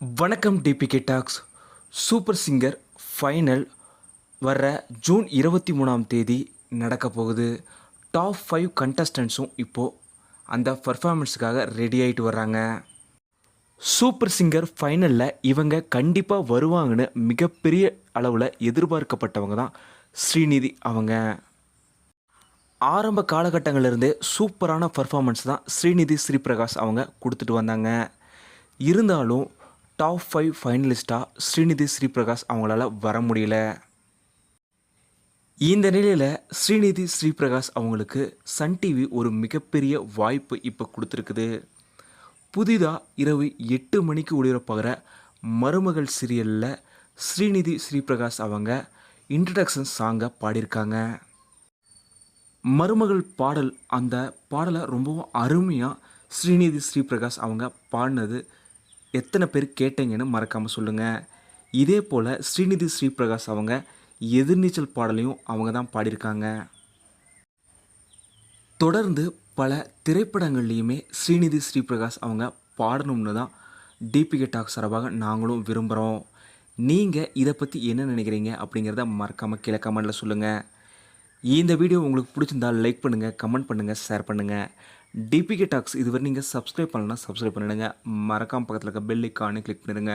வணக்கம் DPK talks super singer final வர்ற June இருபத்தி மூணாம் தேதி நடக்க போகுது. டாப் ஃபைவ் கண்டஸ்டன்ஸும் இப்போது அந்த பர்ஃபார்மன்ஸுக்காக ரெடி ஆகிட்டு வர்றாங்க. சூப்பர் சிங்கர் ஃபைனலில் இவங்க கண்டிப்பாக வருவாங்கன்னு மிகப்பெரிய அளவில் எதிர்பார்க்கப்பட்டவங்க தான் ஸ்ரீநிதி அவங்க. ஆரம்ப காலகட்டங்களிலிருந்தே சூப்பரான பர்ஃபார்மன்ஸ் தான் ஸ்ரீநிதி ஸ்ரீபிரகாஷ் அவங்க கொடுத்துட்டு வந்தாங்க. இருந்தாலும் டாப் ஃபைவ் ஃபைனலிஸ்ட்டாக ஸ்ரீநிதி ஸ்ரீபிரகாஷ் அவங்களால வர முடியல. இந்த நிலையில் ஸ்ரீநிதி ஸ்ரீபிரகாஷ் அவங்களுக்கு சன் டிவி ஒரு மிகப்பெரிய வாய்ப்பு இப்போ கொடுத்துருக்குது. புதிதாக இரவு எட்டு மணிக்கு ஒளிபரப்பாகிற மருமகள் சீரியலில் ஸ்ரீநிதி ஸ்ரீபிரகாஷ் அவங்க இன்ட்ரடக்ஷன் சாங்கை பாடியிருக்காங்க. மருமகள் பாடல் அந்த பாடலை ரொம்பவும் அருமையாக ஸ்ரீநிதி ஸ்ரீபிரகாஷ் அவங்க பாடினது எத்தனை பேர் கேட்டீங்கன்னு மறக்காமல் சொல்லுங்கள் இதே போல் ஸ்ரீநிதி ஸ்ரீபிரகாஷ் அவங்க எதிர்நீச்சல் பாடலையும் அவங்க தான் பாடியிருக்காங்க. தொடர்ந்து பல திரைப்படங்கள்லேயுமே ஸ்ரீநிதி ஸ்ரீபிரகாஷ் அவங்க பாடணும்னு தான் டிபிகே டாக் சார்பாக நாங்களும் விரும்புகிறோம் நீங்கள் இதை பற்றி என்ன நினைக்கிறீங்க அப்படிங்கிறத மறக்காமல் கீழே கமெண்டில் சொல்லுங்கள் இந்த வீடியோ உங்களுக்கு பிடிச்சிருந்தால் லைக் பண்ணுங்கள் கமெண்ட் பண்ணுங்கள் ஷேர் பண்ணுங்கள் டிபிகே டாக்ஸ் இதுவரை நீங்கள் சப்ஸ்கிரைப் பண்ணலன்னா சப்ஸ்கிரைப் பண்ணிடுங்க. மறக்காம பக்கத்தில் இருக்க பெல் ஐக்கானே கிளிக் பண்ணிடுங்க.